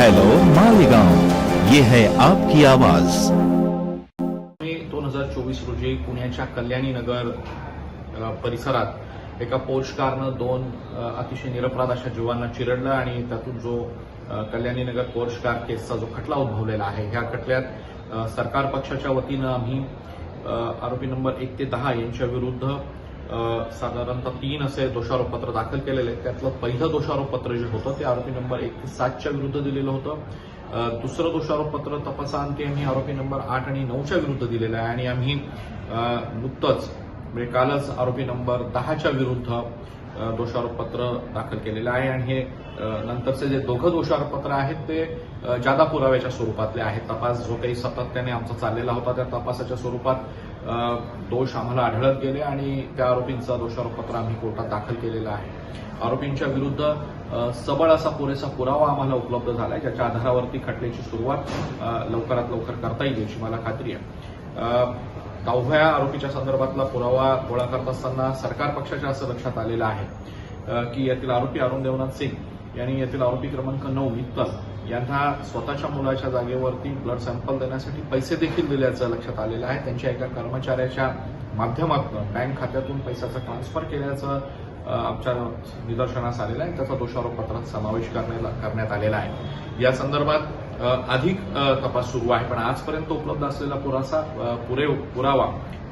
Hello Malegaon ये है आपकी आवाज. मे दोन हजार चोवीस रोजी पुण्याच्या कल्याणी नगर परिसरात एका पोर्च कारनं दोन अतिशय निरपराध अशा जीवांना चिरडलं आणि त्यातून जो कल्याणी नगर पोर्च कार केसचा जो खटला उद्भवलेला आहे ह्या खटल्यात सरकार पक्षाच्या वतीनं आम्ही आरोपी नंबर एक ते दहा यांच्या विरुद्ध साधारणतः तीन असे दोषारोपपत्र दाखल केलेले आहेत. त्यातलं पहिलं दोषारोपपत्र जे होतं ते आरोपी नंबर एक ते सातच्या विरुद्ध दिलेलं होतं. दुसरं दोषारोपपत्र तपासांती आम्ही आरोपी नंबर आठ आणि नऊच्या विरुद्ध दिलेलं आहे. आणि आम्ही नुकतंच म्हणजे कालच आरोपी नंबर दहाच्या विरुद्ध दोषारोपपत्र दाखल केलेलं आहे. आणि हे नंतरचे जे दोघं दोषारोपपत्र आहेत ते जादा पुराव्याच्या स्वरूपातले आहेत. तपास जो काही सातत्याने आमचा चाललेला होता त्या तपासाच्या स्वरूपात दोष आम्हाला आढळत गेले आणि त्या आरोपींचा दोषारोपपत्र आम्ही कोर्टात दाखल केलेला आहे. आरोपींच्या विरुद्ध सबळ असा पुरेसा पुरावा आम्हाला उपलब्ध झाला आहे ज्याच्या आधारावरती खटल्याची सुरुवात लवकरात लवकर करता येईल याची मला खात्री आहे. अ, दहाव्या आरोपीच्या संदर्भातला पुरावा गोळा करत असताना सरकार पक्षाच्या असं लक्षात आलेलं आहे की यातील आरोपी अरुण देवनाथ सिंग यांनी यातील आरोपी क्रमांक नऊ मित्तल यांना स्वतःच्या मुलाच्या जागेवरती ब्लड सॅम्पल देण्यासाठी पैसे देखील दिल्याचं लक्षात आलेलं आहे. त्यांच्या एका कर्मचाऱ्याच्या माध्यमातून बँक खात्यातून पैशाचं ट्रान्सफर केल्याचं आमच्या निदर्शनास आलेलं आहे. त्याचा दोषारोपपत्रात समावेश करण्याला- करण्यात आलेला आहे. या संदर्भात अधिक तपास सुरू आहे. पण आजपर्यंत उपलब्ध असलेला पुरासा पुरे पुरावा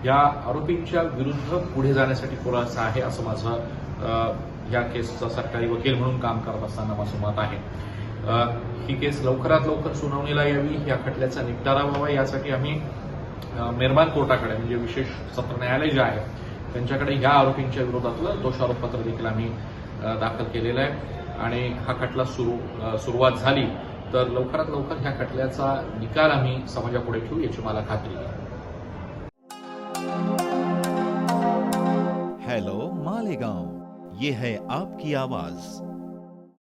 या आरोपींच्या विरुद्ध पुढे जाण्यासाठी पुरासा आहे असं माझं या केसचा सरकारी वकील म्हणून काम करत असताना माझं मत आहे. ही केस लवकरात लवकर सुनावणीला यावी या खटल्याचा निपटारा व्हावा यासाठी आम्ही अ, मेहरबान कोर्टाकडे म्हणजे विशेष सत्र न्यायालय जे आहे त्यांच्याकडे या आरोपींच्या विरोधातलं दोषारोपपत्र देखील आम्ही दाखल केलेलं आहे. आणि हा खटला सुरू सुरुवात झाली तर लवकरात लवकर ह्या खटल्याचा निकाल आम्ही समाजापुढे ठेवू याची मला खात्री आहे. मालेगाव. ये है आपकी आवाज.